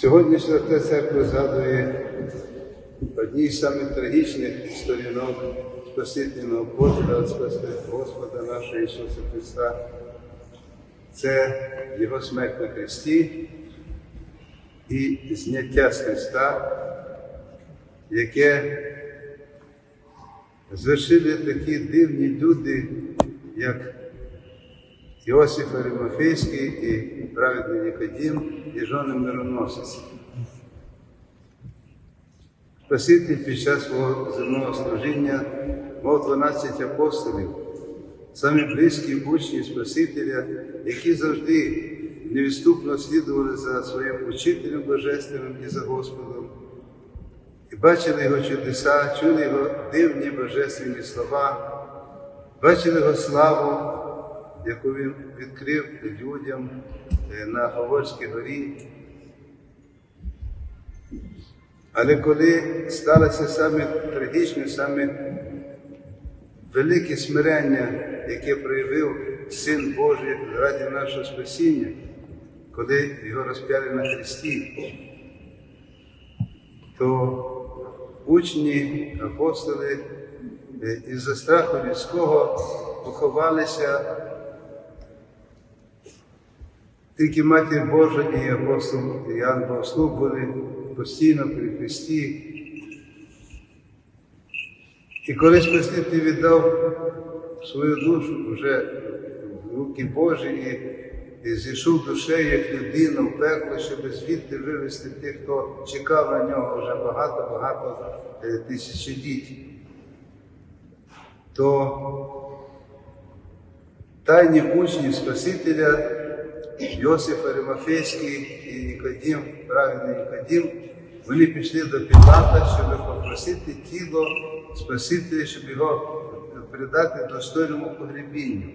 Сьогодні Свята Церква згадує одні з самих трагічних сторінок Спасительного подвига Господа нашого Ісуса Христа. Це Його смерть на Христі і зняття з Христа, яке звершили такі дивні люди, як Іосиф Аримофейський і праведний Нікодім, і жони мироносиці. Спаситель під час свого земного служіння мав 12 апостолів, самі близькі учні Спасителя, які завжди невідступно слідували за своїм учителем Божественним і за Господом, і бачили його чудеса, чули його дивні божественні слова, бачили його славу, яку він відкрив людям е, на Говорській горі. Але коли сталося саме трагічне, саме велике смирення, яке проявив Син Божий раді нашого спасіння, коли його розп'яли на хресті, то учні, апостоли е, із-за страху людського поховалися. Тільки Матір Божа і апостол Іоанн Богослов були постійно при Христі. І коли Спаситель віддав свою душу вже в руки Божі і, і зійшов душею як людина в пекло, щоб звідти вивести тих, хто чекав на нього вже багато-багато е, тисячоліть, то тайні учні Спасителя Йосиф Аримафейський і Нікодім, праведний Нікодім, вони пішли до Пілата, щоб попросити тіло Спасителя, щоб його передати достойному погребінню.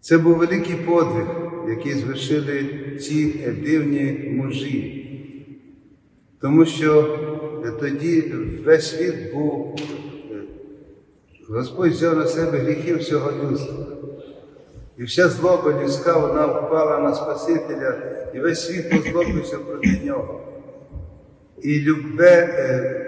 Це був великий подвиг, який звершили ці дивні мужі. Тому що тоді весь світ був, Господь взяв на себе гріхи всього людства. І вся злоба людська, вона впала на Спасителя, і весь світ озлобився проти нього. І любе е,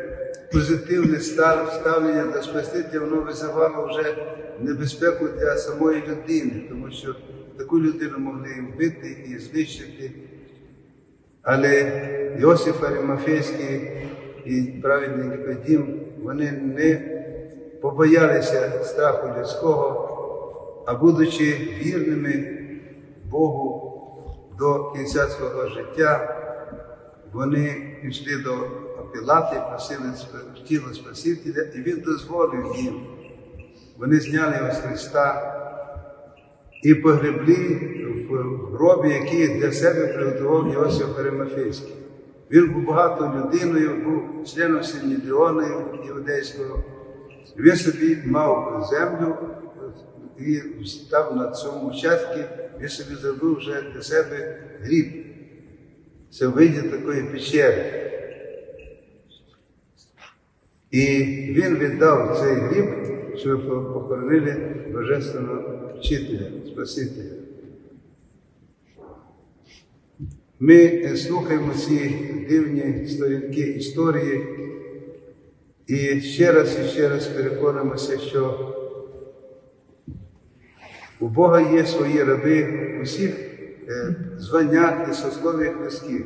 позитивне ставлення до Спасителя, воно визивало вже небезпеку для самої людини, тому що таку людину могли і вбити і знищити. Але Йосиф Аримафейський і праведний Нікодім, вони не побоялися страху людського а будучи вірними Богу до кінця свого життя, вони пішли до Пілата і просили тіло Спасителя, і він дозволив їм. Вони зняли його з Христа і погреблі в гробі, який для себе приготував Йосиф Аримафейський. Він був багато людиною, був членом Синідіону Іудейського. Він собі мав землю і став на цьому участку, він собі зробив вже для себе гріб. Це вийде такої печери. І він віддав цей гріб, щоб похоронили Божественного вчителя, Спасителя. Ми слухаємо ці дивні сторінки історії і ще раз і ще раз переконаємося, що у Бога є свої раби у всіх е, званнях і сослов'ях людських.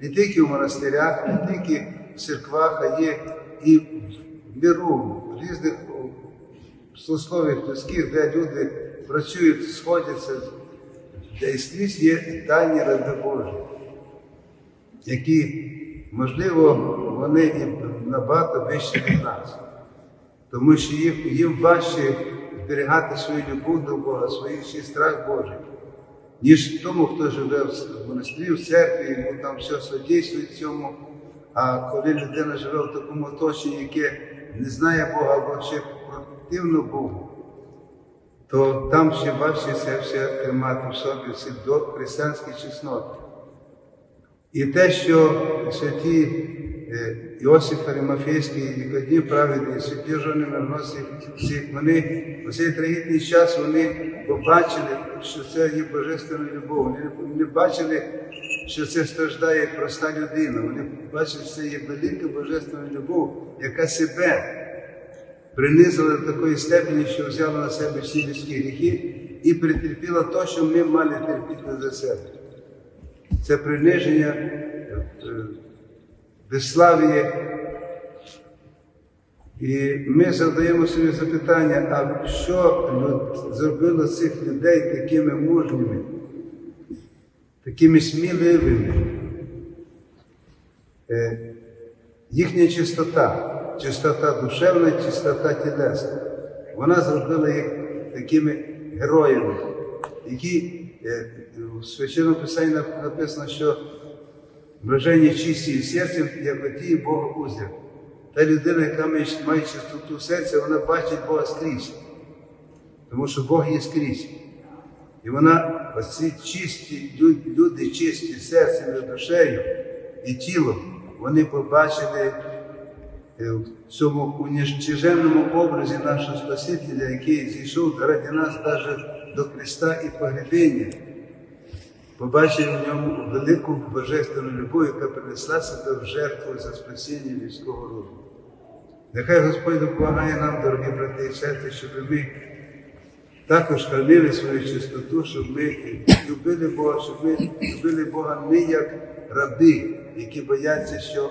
Не тільки в монастирях, не тільки в церквах, а є і в миру, в різних сослов'ях людських, де люди працюють, сходяться, де і скрізь є тайні раби Божі, які, можливо, вони і набагато вищі від нас, тому що їм важче зберігати свою любов до Бога, свій свій страх Божий, ніж тому, хто живе в монастирі, в церкві, йому там все содействує цьому. А коли людина живе в такому оточенні, яке не знає Бога або ще противно Богу, то там ще це все тримати в собі всі до християнські чесноти. І те, що святі Іосиф Аримафейський і Нікодім праведний, святі жони Мирносі, всі вони у цей трагічний час вони побачили, що це є божественна любов. Вони не бачили що це страждає проста людина. Вони бачать, що це є велика божественна любов, яка себе принизила до такої степені, що взяла на себе всі людські гріхи і претерпіла те, що ми мали терпіти за себе. Це приниження, е, е. І ми задаємо собі запитання, а що зробило цих людей такими мужніми, такими сміливими? Е, Їхня чистота, чистота душевна, чистота тілесна, вона зробила їх такими героями, які е, в священному писанні написано, що блаженні чисті серцем, як оті Бога узря. Та людина, яка має чистоту серця, вона бачить Бога скрізь. Тому що Бог є скрізь. І вона, оці чисті лю- люди, чисті серцем і душею і тілом, вони побачили е, в цьому уніжчиженному образі нашого Спасителя, який зійшов ради нас навіть до Христа і погребення. Побачив в ньому велику божественну любов, яка принесла себе в жертву за спасіння людського роду. Нехай Господь допомагає нам, дорогі брати і сестри, щоб ми також хранили свою чистоту, щоб ми любили Бога, щоб ми любили Бога не як раби, які бояться, що е,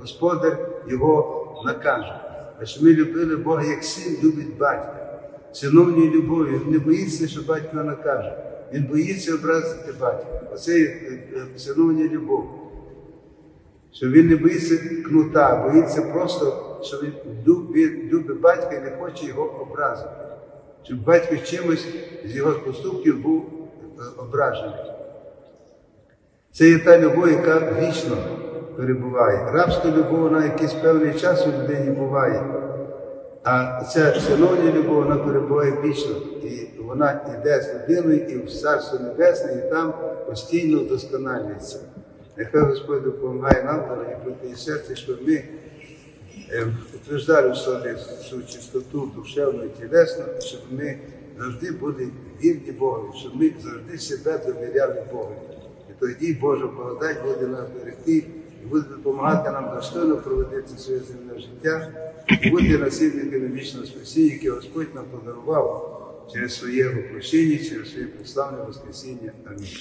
Господар його накаже, а щоб ми любили Бога як син любить батька. Синовньою любов'ю не боїться, що батько накаже. Він боїться образити батька. Оце е, е, любов. Що він не боїться кнута, боїться просто, що він лю- любить батька і не хоче його образити. Щоб батько чимось з його поступків був е, ображений. Це є та любов, яка вічно перебуває. Рабська любов вона якийсь певний час у людині буває. А ця синовня любов, вона перебуває вічно. І вона йде з людиною і в Царство Небесне, і там постійно вдосконалюється. Нехай Господь допомагає нам, дорогі і серці, щоб ми е, утверждали в собі цю чистоту душевну і тілесну, щоб ми завжди були вірні Богу, щоб ми завжди себе довіряли Богу. І тоді Божа благодать буде нас берегти і буде допомагати нам достойно проводити своє земне життя, і бути насильниками вічного спасіння, яке Господь нам подарував через своє воплощення, через своє прославне Воскресіння. Амінь.